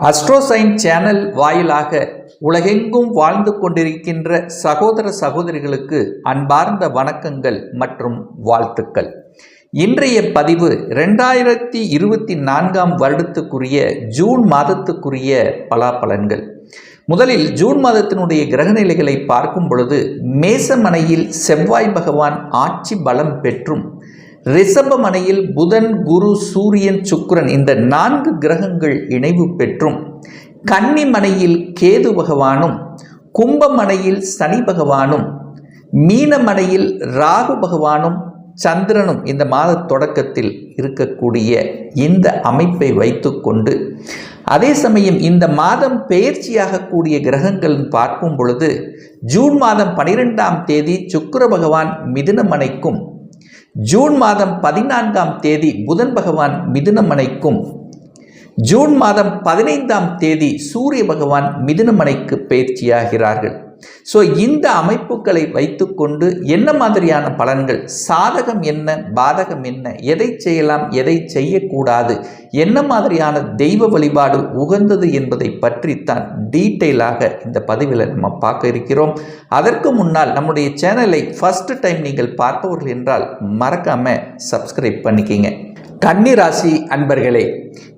அஸ்ட்ரோசைன் channel வாயிலாக உலகெங்கும் வாழ்ந்து கொண்டிருக்கின்ற சகோதர சகோதரிகளுக்கு அன்பார்ந்த வணக்கங்கள் மற்றும் வாழ்த்துக்கள். இன்றைய பதிவு ரெண்டாயிரத்தி இருபத்தி நான்காம் வருடத்துக்குரிய ஜூன் மாதத்துக்குரிய பலாபலன்கள் முதலில் ஜூன் மாதத்தினுடைய கிரகநிலைகளை பார்க்கும் பொழுது மேசமனையில் செவ்வாய் பகவான் ஆட்சி பலம் பெற்றும் ரிஷபமனையில் புதன் குரு சூரியன் சுக்ரன் இந்த நான்கு கிரகங்கள் இணைவு பெற்றும். கன்னிமனையில் கேது பகவானும் கும்பமனையில் சனி பகவானும் மீனமனையில் ராகு பகவானும் சந்திரனும் இந்த மாத தொடக்கத்தில் இருக்கக்கூடிய இந்த அமைப்பை வைத்துக்கொண்டு அதே சமயம் இந்த மாதம் பெயர்ச்சியாகக்கூடிய கிரகங்கள் பார்க்கும் பொழுது ஜூன் மாதம் பனிரெண்டாம் தேதி சுக்கர பகவான் மிதுனமனைக்கும் ஜூன் மாதம் பதினான்காம் தேதி புதன் பகவான் மிதுனமனைக்கும். ஜூன் மாதம் பதினைந்தாம் தேதி சூரிய பகவான் மிதுனமனைக்கு பயிற்சியாகிறார்கள். ஸோ இந்த அமைப்புகளை வைத்துக்கொண்டு என்ன மாதிரியான பலன்கள்? சாதகம் என்ன? பாதகம் என்ன? எதை செய்யலாம்? எதை செய்யக்கூடாது? என்ன மாதிரியான தெய்வ வழிபாடு உகந்தது என்பதை பற்றித்தான் டீட்டெயிலாக இந்த பதிவில் நம்ம பார்க்க இருக்கிறோம். அதற்கு முன்னால் நம்முடைய சேனலை ஃபஸ்ட்டு டைம் நீங்கள் பார்ப்பவர்கள் என்றால் மறக்காமல் சப்ஸ்கிரைப் பண்ணிக்கிங்க. கன்னிராசி அன்பர்களே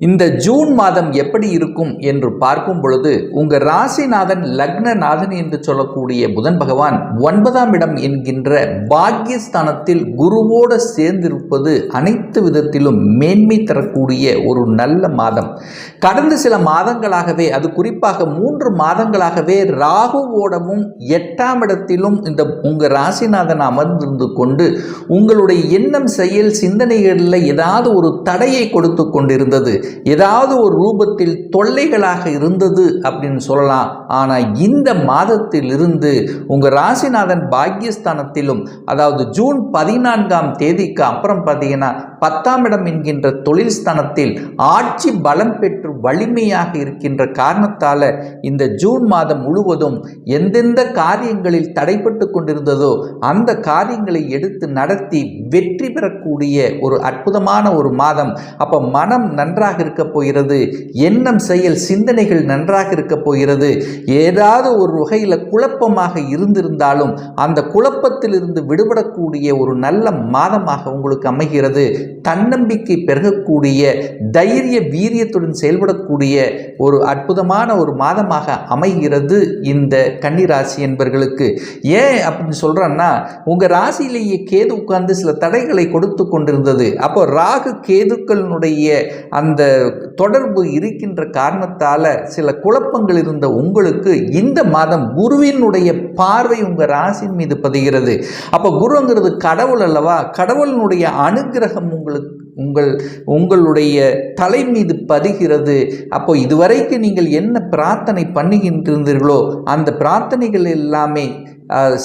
இந்த ஜூன் மாதம் எப்படி இருக்கும் என்று பார்க்கும் பொழுது உங்கள் ராசிநாதன் லக்னநாதன் என்று சொல்லக்கூடிய புதன் பகவான் ஒன்பதாம் இடம் என்கின்ற பாக்கியஸ்தானத்தில் குருவோடு சேர்ந்திருப்பது அனைத்து விதத்திலும் மேன்மை தரக்கூடிய ஒரு நல்ல மாதம். கடந்த சில மாதங்களாகவே அது குறிப்பாக மூன்று மாதங்களாகவே ராகுவோடவும் எட்டாம் இடத்திலும் இந்த உங்கள் ராசிநாதன் அமர்ந்திருந்து கொண்டு உங்களுடைய எண்ணம் செயல் சிந்தனைகளில் ஏதாவது ஏதாவது ஒரு தடையை கொடுத்து கொண்டிருந்தது ஏதாவது ஒரு ரூபத்தில் தொல்லைகளாக இருந்தது அப்படின்னு சொல்லலாம். ஆனால் இந்த மாதத்திலிருந்து உங்கள் ராசிநாதன் பாக்கியஸ்தானத்திலும் அதாவது ஜூன் பதினான்காம் தேதிக்கு அப்புறம் பார்த்தீங்கன்னா பத்தாம் இடம் என்கின்ற தொழில் ஸ்தானத்தில் ஆட்சி பலம் பெற்று வலிமையாக இருக்கின்ற காரணத்தால் இந்த ஜூன் மாதம் முழுவதும் எந்தெந்த காரியங்களில் தடைப்பட்டு கொண்டிருந்ததோ அந்த காரியங்களை எடுத்து நடத்தி வெற்றி பெறக்கூடிய ஒரு அற்புதமான ஒரு மாதம். அப்போ மனம் நன்றாக இருக்க போகிறது எண்ணம் செயல் சிந்தனைகள் நன்றாக இருக்க போகிறது. ஏதாவது ஒரு வகையில் குழப்பமாக இருந்திருந்தாலும் அந்த குழப்பத்திலிருந்து விடுபடக்கூடிய ஒரு நல்ல மாதமாக உங்களுக்கு அமைகிறது. தன்னம்பிக்கை பெருகக்கூடிய தைரிய வீரியத்துடன் செயல்படக்கூடிய ஒரு அற்புதமான ஒரு மாதமாக அமைகிறது இந்த கன்னிராசி என்பர்களுக்கு. ஏன் அப்படின்னு சொல்கிறேன்னா உங்கள் ராசியிலேயே கேது உட்கார்ந்து சில தடைகளை கொடுத்து கொண்டிருந்தது. அப்போ ராகு கேதுக்களினுடைய அந்த தொடர்பு இருக்கின்ற காரணத்தால் சில குழப்பங்கள் இருந்த உங்களுக்கு இந்த மாதம் குருவினுடைய பார்வை உங்கள் ராசின் மீது பதிகிறது. அப்போ குருங்கிறது கடவுள் அல்லவா? கடவுளினுடைய அனுகிரகம் உங்களுக்கு உங்கள் உங்களுடைய தலை மீது பதிகிறது. அப்போ இதுவரைக்கு நீங்கள் என்ன பிரார்த்தனை பண்ணுகின்றீர்களோ அந்த பிரார்த்தனைகள் எல்லாமே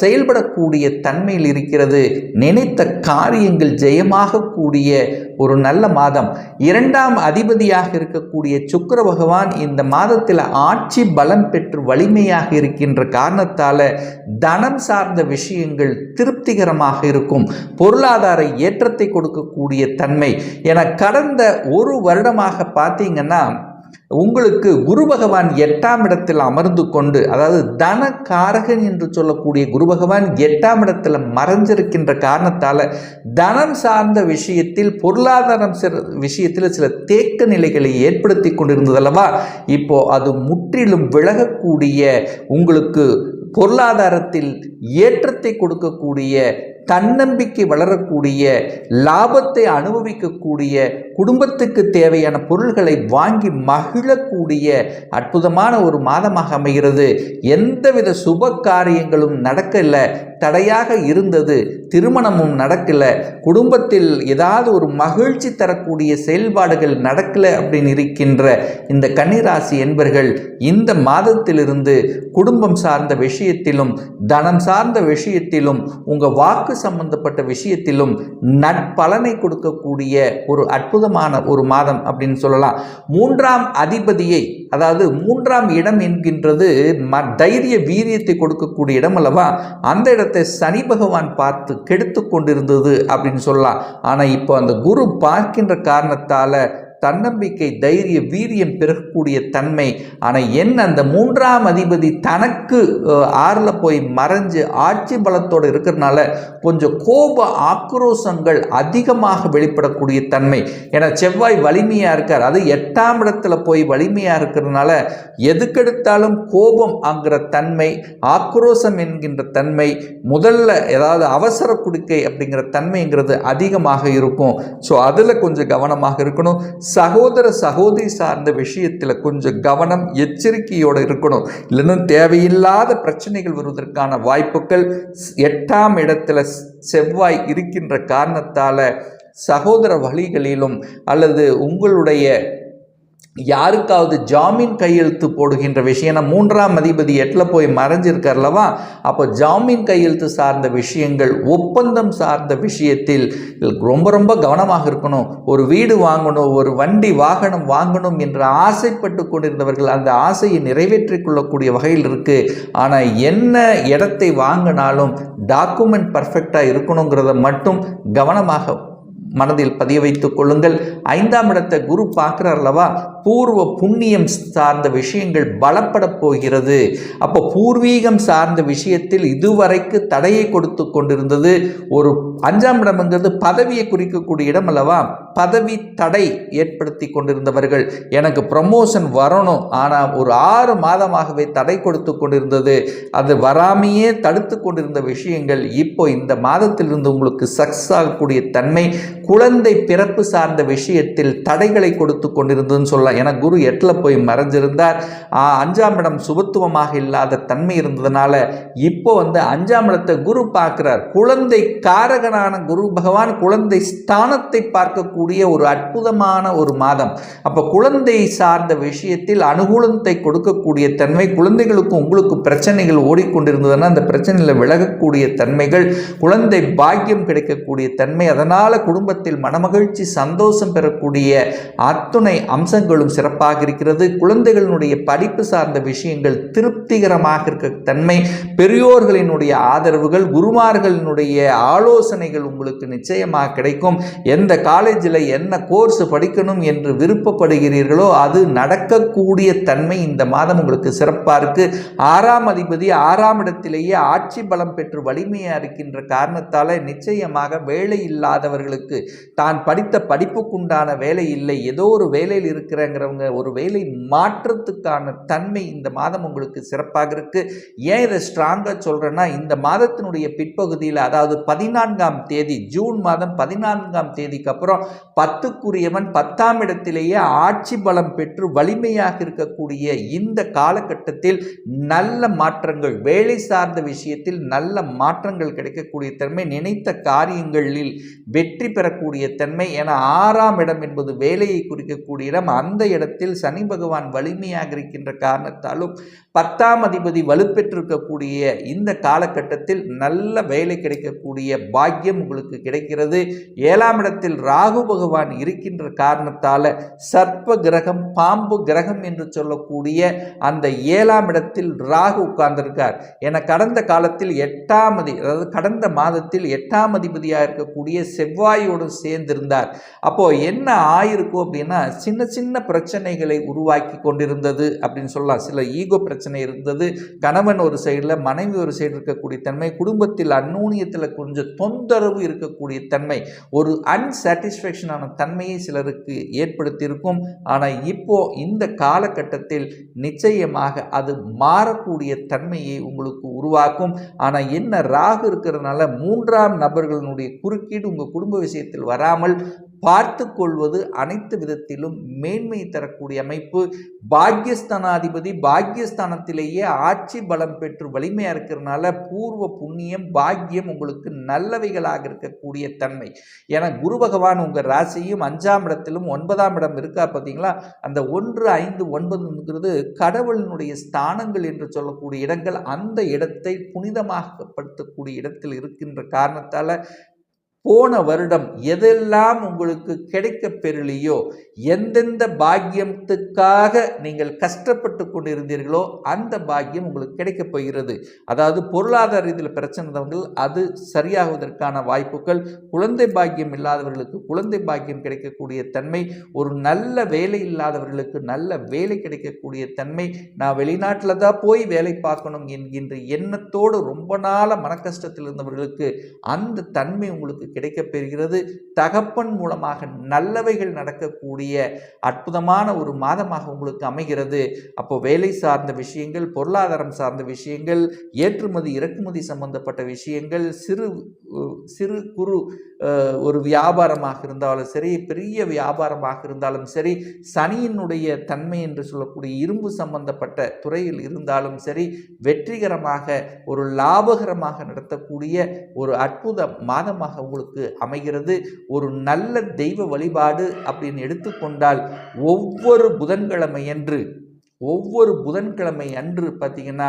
செயல்படக்கூடிய தன்மையில் இருக்கிறது. நினைத்த காரியங்கள் ஜெயமாகக்கூடிய ஒரு நல்ல மாதம். இரண்டாம் அதிபதியாக இருக்கக்கூடிய சுக்கர பகவான் இந்த மாதத்தில் ஆட்சி பலம் பெற்று வலிமையாக இருக்கின்ற காரணத்தால் தனம் சார்ந்த விஷயங்கள் திருப்திகரமாக இருக்கும். பொருளாதார ஏற்றத்தை கொடுக்கக்கூடிய தன்மை. என கடந்த ஒரு வருடமாக பார்த்தீங்கன்னா உங்களுக்கு குரு பகவான் எட்டாம் இடத்தில் அமர்ந்து கொண்டு அதாவது தன காரகன் என்று சொல்லக்கூடிய குரு பகவான் எட்டாம் இடத்தில் மறைஞ்சிருக்கின்ற காரணத்தால் தனம் சார்ந்த விஷயத்தில் பொருளாதாரம் விஷயத்தில் சில தேக்க நிலைகளை ஏற்படுத்தி கொண்டிருந்ததல்லவா? இப்போ அது முற்றிலும் விலகக்கூடிய உங்களுக்கு பொருளாதாரத்தில் ஏற்றத்தை கொடுக்கக்கூடிய தன்னம்பிக்கை வளரக்கூடிய லாபத்தை அனுபவிக்கக்கூடிய குடும்பத்துக்கு தேவையான பொருள்களை வாங்கி மகிழக்கூடிய அற்புதமான ஒரு மாதமாக அமைகிறது. எந்தவித சுப காரியங்களும் நடக்கல. தடையாக இருந்தது. திருமணமும் நடக்கல. குடும்பத்தில் ஏதாவது ஒரு மகிழ்ச்சி தரக்கூடிய செயல்பாடுகள் நடக்கலை அப்படின்னு இருக்கின்ற இந்த கன்னிராசி என்பர்கள் இந்த மாதத்திலிருந்து குடும்பம் சார்ந்த விஷயத்திலும் தனம் சார்ந்த விஷயத்திலும் உங்கள் வாக்கு சம்பந்தப்பட்ட விஷயத்திலும் நட்பலனை கொடுக்கக்கூடிய ஒரு அற்புதமான ஒரு மாதம் அப்படின்னு சொல்லலாம். மூன்றாம் அதிபதியை அதாவது மூன்றாம் இடம் என்கின்றது ம தைரிய வீரியத்தை கொடுக்கக்கூடிய இடம் அல்லவா? அந்த இடத்தை சனி பகவான் பார்த்து கெடுத்து கொண்டிருந்தது அப்படின்னு சொல்லலாம். ஆனால் இப்போ அந்த குரு பார்க்கின்ற காரணத்தால் தன்னம்பிக்கை தைரிய வீரியம் பெறக்கூடிய தன்மை ஆனால் என் அந்த மூன்றாம் அதிபதி தனக்கு ஆறில் போய் மறைஞ்சு ஆட்சி பலத்தோடு இருக்கிறதுனால கொஞ்சம் கோப ஆக்ரோஷங்கள் அதிகமாக வெளிப்படக்கூடிய தன்மை. ஏன்னா செவ்வாய் வலிமையாக இருக்கார். அது எட்டாம் இடத்துல போய் வலிமையாக இருக்கிறதுனால எதுக்கெடுத்தாலும் கோபம் ஆங்கிற தன்மை ஆக்ரோஷம் என்கின்ற தன்மை முதல்ல ஏதாவது அவசர குடுக்கை அப்படிங்கிற தன்மைங்கிறது அதிகமாக இருக்கும். ஸோ அதில் கொஞ்சம் கவனமாக இருக்கணும். சகோதர சகோதரி சார்ந்த விஷயத்தில் கொஞ்சம் கவனம் எச்சரிக்கையோடு இருக்கணும். இல்லைன்னா தேவையில்லாத பிரச்சனைகள் வருவதற்கான வாய்ப்புகள் எட்டாம் இடத்துல செவ்வாய் இருக்கின்ற காரணத்தால் சகோதர வழிகளிலும் அல்லது உங்களுடைய யாருக்காவது ஜாமீன் கையெழுத்து போடுகின்ற விஷயம் ஏன்னா மூன்றாம் அதிபதி எட்டில் போய் மறைஞ்சிருக்கார்லவா? அப்போ ஜாமீன் கையெழுத்து சார்ந்த விஷயங்கள் ஒப்பந்தம் சார்ந்த விஷயத்தில் ரொம்ப ரொம்ப கவனமாக இருக்கணும். ஒரு வீடு வாங்கணும் ஒரு வண்டி வாகனம் வாங்கணும் என்று ஆசைப்பட்டு கொண்டிருந்தவர்கள் அந்த ஆசையை நிறைவேற்றி கொள்ளக்கூடிய வகையில் இருக்குது ஆனால் என்ன இடத்தை வாங்கினாலும் டாக்குமெண்ட் பர்ஃபெக்டாக இருக்கணுங்கிறத மட்டும் கவனமாக மனதில் பதிய வைத்துக் கொள்ளுங்கள். ஐந்தாம் இடத்தை குரு பார்க்குறார் அல்லவா பூர்வ புண்ணியம் சார்ந்த விஷயங்கள் பலப்பட போகிறது. அப்போ பூர்வீகம் சார்ந்த விஷயத்தில் இதுவரைக்கு தடையை கொடுத்து கொண்டிருந்தது. ஒரு அஞ்சாம் இடம்ங்கிறது பதவியை குறிக்கக்கூடிய இடம் அல்லவா? பதவி தடை ஏற்படுத்தி கொண்டிருந்தவர்கள். எனக்கு ப்ரமோஷன் வரணும். ஆனால் ஒரு ஆறு மாதமாகவே தடை கொடுத்து கொண்டிருந்தது. அது வராமையே தடுத்து கொண்டிருந்த விஷயங்கள். இப்போ இந்த மாதத்திலிருந்து உங்களுக்கு சக்ஸஸ் ஆகக்கூடிய தன்மை குழந்தை பிறப்பு சார்ந்த விஷயத்தில் தடைகளை கொடுத்து கொண்டிருந்ததுன்னு சொல்லலாம். என குரு எட்டில் போய் மறைஞ்சிருந்தார். அஞ்சாம் இடம் சுபத்துவமாக இல்லாத தன்மை இருந்ததுனால இப்போ வந்து அஞ்சாம் இடத்தை குரு பார்க்கிறார். குழந்தை காரகனான குரு பகவான் குழந்தை ஸ்தானத்தை பார்க்கக்கூடிய ஒரு அற்புதமான ஒரு மாதம். அப்போ குழந்தை சார்ந்த விஷயத்தில் அனுகூலத்தை கொடுக்கக்கூடிய தன்மை குழந்தைகளுக்கும் உங்களுக்கு பிரச்சனைகள் ஓடிக்கொண்டிருந்ததுன்னா அந்த பிரச்சனையில் விலகக்கூடிய தன்மைகள் குழந்தை பாக்கியம் கிடைக்கக்கூடிய தன்மை அதனால் குடும்பத்தில் மனமகிழ்ச்சி சந்தோஷம் பெறக்கூடிய அத்துணை அம்சங்களும் சிறப்பாக இருக்கிறது. குழந்தைகளினுடைய படிப்பு சார்ந்த விஷயங்கள் திருப்திகரமாக இருக்க தன்மை பெரியோர்களினுடைய ஆதரவுகள் குருமார்களினுடைய ஆலோசனைகள் உங்களுக்கு நிச்சயமாக கிடைக்கும். எந்த காலேஜில் என்ன கோர்ஸ் படிக்கணும் என்று விருப்பப்படுகிறீர்களோ அது நடக்கக்கூடிய தன்மை இந்த மாதம் உங்களுக்கு சிறப்பாக இருக்கு. ஆறாம் அதிபதி ஆறாம் இடத்திலேயே ஆட்சி பலம் பெற்று வலிமையாக இருக்கின்ற காரணத்தால் நிச்சயமாக வேலை இல்லாதவர்களுக்கு தான் படித்த படிப்புக்குண்டான வேலை இல்லை. ஏதோ ஒரு வேலையில் இருக்கிறங்கிறவங்க ஒரு வேலை மாற்றத்துக்கான தன்மை இந்த மாதம் உங்களுக்கு சிறப்பாக இருக்குது ஏன் இதை ஸ்ட்ராங்காக சொல்கிறேன்னா இந்த மாதத்தினுடைய பிற்பகுதியில் அதாவது பதினான்காம் தேதி ஜூன் மாதம் பதினான்காம் தேதிக்கு அப்புறம் பத்துக்குரியவன் பத்தாம் இடத்திலேயே ஆட்சி பலம் பெற்று வலிமையாக இருக்கக்கூடிய இந்த காலகட்டத்தில் நல்ல மாற்றங்கள் வேலை சார்ந்த விஷயத்தில் நல்ல மாற்றங்கள் கிடைக்கக்கூடிய தன்மை நினைத்த காரியங்களில் வெற்றி பெற பெறக்கூடிய தன்மை என ஆறாம் இடம் என்பது வேலையை குறிக்கக்கூடிய இடம். அந்த இடத்தில் சனி பகவான் வலிமையாக இருக்கின்ற காரணத்தாலும் பத்தாம் அதிபதி வலுப்பெற்றிருக்கக்கூடிய இந்த காலகட்டத்தில் நல்ல வேலை கிடைக்கக்கூடிய பாக்கியம் உங்களுக்கு கிடைக்கிறது. ஏழாம் இடத்தில் ராகு பகவான் இருக்கின்ற காரணத்தால் சர்ப்ப கிரகம் பாம்பு கிரகம் என்று சொல்லக்கூடிய அந்த ஏழாம் இடத்தில் ராகு உட்கார்ந்திருக்கார். என கடந்த காலத்தில் எட்டாம் அதி அதாவது கடந்த மாதத்தில் எட்டாம் அதிபதியாக இருக்கக்கூடிய செவ்வாயோடு சேர்ந்திருந்தார். அப்போது என்ன ஆயிருக்கும் அப்படின்னா சின்ன சின்ன பிரச்சனைகளை உருவாக்கி கொண்டிருந்தது அப்படின்னு சொல்லலாம். சில ஈகோ பிரச்சனை இருந்தது. கணவன் ஒரு சைடில் மனைவி ஒரு சைடு இருக்கக்கூடிய தன்மை குடும்பத்தில் அந்நூனியத்தில் கொஞ்சம் தொந்தரவு இருக்கக்கூடிய தன்மை ஒரு அன்சாட்டிஸ்ஃபேக்ஷனான தன்மையை சிலருக்கு ஏற்படுத்தியிருக்கும். ஆனால் இப்போ இந்த காலகட்டத்தில் நிச்சயமாக அது மாறக்கூடிய தன்மையை உங்களுக்கு உருவாக்கும். ஆனால் என்ன ராகு இருக்கிறதுனால மூன்றாம் நபர்களுடைய குறுக்கீடு உங்கள் குடும்ப விஷயத்தில் வராமல் பார்த்து கொள்வது அனைத்து விதத்திலும் மேன்மை தரக்கூடிய அமைப்பு. பாக்யஸ்தானாதிபதி பாக்யஸ்தானத்திலேயே ஆட்சி பலம் பெற்று வலிமையாக இருக்கிறதுனால பூர்வ புண்ணியம் பாக்கியம் உங்களுக்கு நல்லவைகளாக இருக்கக்கூடிய தன்மை. ஏன்னா குரு பகவான் உங்கள் ராசியும் அஞ்சாம் இடத்திலும் ஒன்பதாம் இடம் இருக்கா பார்த்தீங்களா? அந்த ஒன்று ஐந்து ஒன்பதுங்கிறது கடவுளினுடைய ஸ்தானங்கள் என்று சொல்லக்கூடிய இடங்கள் அந்த இடத்தை புனிதமாகப்படுத்தக்கூடிய இடத்தில் இருக்கின்ற காரணத்தால் போன வருடம் எதெல்லாம் உங்களுக்கு கிடைக்க பெறலையோ எந்தெந்த பாக்கியத்துக்காக நீங்கள் கஷ்டப்பட்டு கொண்டிருந்தீர்களோ அந்த பாக்கியம் உங்களுக்கு கிடைக்கப் போகிறது. அதாவது பொருளாதார ரீதியில் பிரச்சனை இருந்தவர்கள் அது சரியாகுவதற்கான வாய்ப்புகள் குழந்தை பாக்கியம் இல்லாதவர்களுக்கு குழந்தை பாக்கியம் கிடைக்கக்கூடிய தன்மை ஒரு நல்ல வேலை இல்லாதவர்களுக்கு நல்ல வேலை கிடைக்கக்கூடிய தன்மை நான் வெளிநாட்டில் தான் போய் வேலை பார்க்கணும் என்கின்ற எண்ணத்தோடு ரொம்ப நாள மனக்கஷ்டத்தில் இருந்தவர்களுக்கு அந்த தன்மை உங்களுக்கு கிடைக்கப்பெறுகிறது தகப்பன் மூலமாக நல்லவைகள் நடக்கக்கூடிய அற்புதமான ஒரு மாதமாக உங்களுக்கு அமைகிறது. அப்போ வேலை சார்ந்த விஷயங்கள் பொருளாதாரம் சார்ந்த விஷயங்கள் ஏற்றுமதி இறக்குமதி சம்பந்தப்பட்ட விஷயங்கள் சிறு சிறு குறு ஒரு வியாபாரமாக இருந்தாலும் சரி பெரிய வியாபாரமாக இருந்தாலும் சரி சனியினுடைய தன்மை என்று சொல்லக்கூடிய இரும்பு சம்பந்தப்பட்ட துறையில் இருந்தாலும் சரி வெற்றிகரமாக ஒரு லாபகரமாக நடத்தக்கூடிய ஒரு அற்புத மாதமாக உங்களுக்கு அமைகிறது. ஒரு நல்ல தெய்வ வழிபாடு அப்படின்னு எடுத்துக்கொண்டால் ஒவ்வொரு புதன்கிழமையன்று ஒவ்வொரு புதன்கிழமை அன்று பார்த்தீங்கன்னா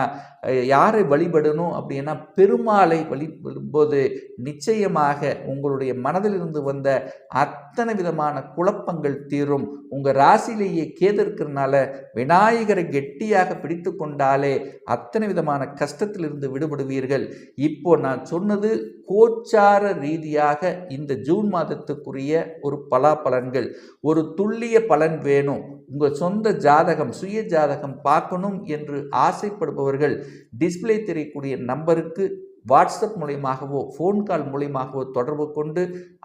யாரை வழிபடணும் அப்படின்னா பெருமாளை வழிபடும்போது நிச்சயமாக உங்களுடைய மனதிலிருந்து வந்த அத்தனை விதமான குழப்பங்கள் தீரும். உங்கள் ராசியிலேயே கேது இருக்கிறனால விநாயகரை கெட்டியாக பிடித்து கொண்டாலே அத்தனை விதமான கஷ்டத்திலிருந்து விடுபடுவீர்கள். இப்போ நான் சொன்னது கோச்சார ரீதியாக இந்த ஜூன் மாதத்துக்குரிய ஒரு பலாபலன்கள் ஒரு துல்லிய பலன் வேணும். உங்கள் சொந்த ஜாதகம் சுய ஜாதகம் பார்க்கணும் என்று ஆசைப்படுபவர்கள் டிஸ்ப்ளே தெரியக்கூடிய நம்பருக்கு வாட்ஸ்அப் மூலியமாகவோ ஃபோன் கால் மூலியமாகவோ தொடர்பு கொண்டு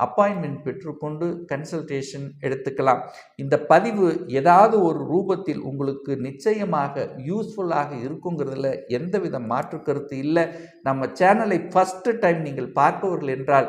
அப்பாயின்மெண்ட் பெற்றுக்கொண்டு கன்சல்டேஷன் எடுத்துக்கலாம். இந்த பதிவு ஏதாவது ஒரு ரூபத்தில் உங்களுக்கு நிச்சயமாக யூஸ்ஃபுல்லாக இருக்குங்கிறதுல எந்தவித மாற்று கருத்து இல்லை. நம்ம சேனலை ஃபஸ்ட்டு டைம் நீங்கள் பார்ப்பவர்கள் என்றால்